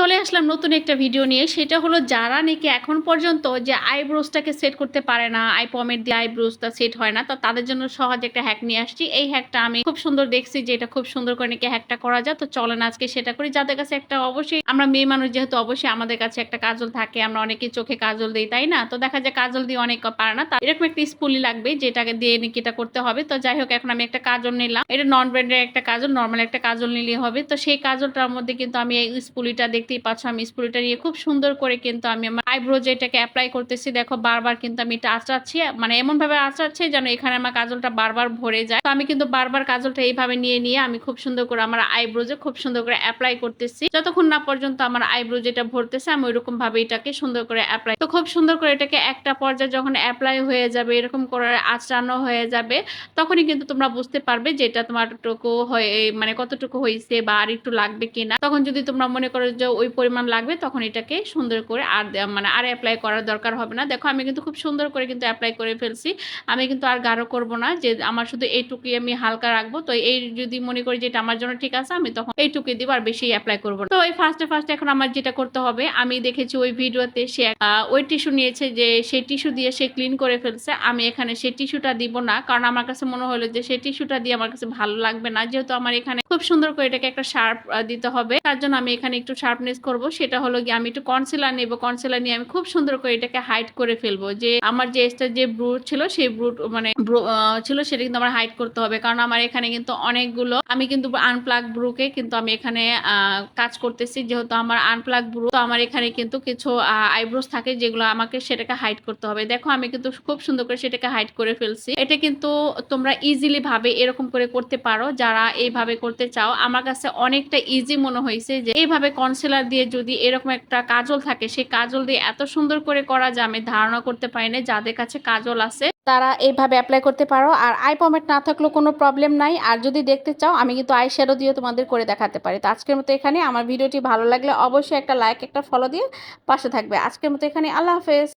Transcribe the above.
চলে আসলাম নতুন একটা ভিডিও নিয়ে। সেটা হলো যারা নাকি এখন পর্যন্ত যে আইব্রোজটাকে সেট করতে পারে না আই পমেট দিয়ে আইব্রোজটা সেট হয় না, তো তাদের জন্য সহজ একটা হ্যাক নিয়ে আসছি। এই হ্যাকটা আমি খুব সুন্দর দেখছি যে এটা খুব সুন্দর করে নাকি হ্যাকটা করা যায়। তো চলেন আজকে সেটা করি। যাদের কাছে একটা অবশ্যই, আমরা মেয়ে মানুষ যেহেতু অবশ্যই আমাদের কাছে একটা কাজল থাকে, আমরা অনেকে চোখে কাজল দিই, তাই না? তো দেখা যায় কাজল দিয়ে অনেক পারে না। তা এরকম একটা স্পুলি লাগবে যেটাকে দিয়ে নাকি এটা করতে হবে। তো যাই হোক, এখন আমি একটা কাজল নিলাম। এটা নন ব্র্যান্ডের একটা কাজল নর্মাল একটা কাজল নিলে হবে। তো সেই কাজলটার মধ্যে কিন্তু আমি এই স্পুলিটা দেখতেই পাচ্ছ আমি স্পুলিটা নিয়ে খুব সুন্দর করে কিন্তু আমি আমার আইব্রো যেটাকে অ্যাপ্লাই করতেছি, দেখো বারবার কিন্তু আমি এটা আঁচড়াচ্ছি মানে এমন ভাবে আঁচড়াচ্ছি যেন এখানে আমার কাজলটা বারবার ভরে যায়। তো আমি কিন্তু বারবার কাজলটা এইভাবে নিয়ে নিয়ে আমি খুব সুন্দর করে আমার আইব্রোজে খুব সুন্দর করে অ্যাপ্লাই করতেছি। যতক্ষণ না পর্যন্ত আমার আইব্রো যেটা ভরতেছে, আমি ওইরকম ভাবে এটাকে সুন্দর করে অ্যাপ্লাই তো খুব সুন্দর করে এটাকে একটা পর্যায়ে যখন অ্যাপ্লাই হয়ে যাবে, এরকম করে আঁচড়ানো হয়ে যাবে, তখনই কিন্তু তোমরা বুঝতে পারবে যে এটা তোমার টুকু হয়ে মানে কতটুকু হয়েছে বা আর একটু লাগবে কিনা। তখন যদি তোমরা মনে করো যে ওই পরিমাণ লাগবে, তখন এটাকে সুন্দর করে আর মানে আর অ্যাপ্লাই করার দরকার হবে না। দেখো, আমি কিন্তু খুব সুন্দর করে কিন্তু অ্যাপ্লাই করে ফেলছি। আমি কিন্তু আর গাঢ় করব না, যে আমার শুধু এইটুকুই আমি হালকা রাখব। তো এই যদি মনে করি যে এটা আমার জন্য ঠিক আছে, আমি তখন এইটুকুই দিব, আর বেশি অ্যাপ্লাই করব তো এই ফার্স্টে ফার্স্টে এখন আমার যেটা করতে হবে, আমি দেখেছি ওই ভিডিওতে সে ওই টিস্যু নিয়েছে যে সেই টিস্যু দিয়ে সে ক্লিন করে ফেলছে। আমি এখানে সেই টিস্যুটা দিব না, কারণ আমার কাছে মনে হলো যে সেই টিস্যুটা দিয়ে আমার কাছে ভালো লাগবে না। যেহেতু আমার এখানে খুব সুন্দর করে এটাকে একটা শার্প দিতে হবে। তার জন্য আমি এখানে একটু শার্পনেস করব। সেটা হলো গিয়ে আমি একটু কনসিলার নেব। কনসিলার নিয়ে আমি খুব সুন্দর করে এটাকে হাইড করে ফেলব। যে আমার যে এক্সট্রা যে ব্রুট ছিল সেই মানে ব্রু- আহ, ছিল সেটা কিন্তু আমার হাইড করতে হবে। কারণ আমার এখানে কিন্তু অনেকগুলো আমি কিন্তু আনপ্লাগ ব্রুকে কিন্তু আমি এখানে কাজ করতেছি। যেহেতু আমার আনপ্লাগ ব্রু তো আমার এখানে কিন্তু কিছু আইব্রোস থাকে যেগুলো আমাকে সেটাকে হাইড করতে হবে। দেখো আমি কিন্তু খুব সুন্দর করে সেটাকে হাইড করে ফেলছি। এটা কিন্তু তোমরা ইজিলি ভাবে এরকম করে করতে পারো। যারা এইভাবে করতে চাও, আমার কাছে অনেকটা ইজি মনে হয়েছে যে, এইভাবে কনসিলার দিয়ে যদি এরকম একটা কাজল থাকে, সেই কাজল দিয়ে এত সুন্দর করে করা যায়, আমি ধারণা করতে পারি না যাদের কাছে কাজল আছে, তারা এইভাবে অ্যাপ্লাই করতে পারো। আর আই পমেট না থাকলেও কোনো প্রবলেম নাই। আর যদি দেখতে চাও, আমি কিন্তু আই শ্যাডো দিয়ে তোমাদের করে দেখাতে পারি। তো আজকের মতো এখানে। আমার ভিডিওটি ভালো লাগলে অবশ্যই একটা লাইক একটা ফলো দিয়ে পাশে থাকবে। আজকের মতো এখানে। আল্লাহ হাফেজ।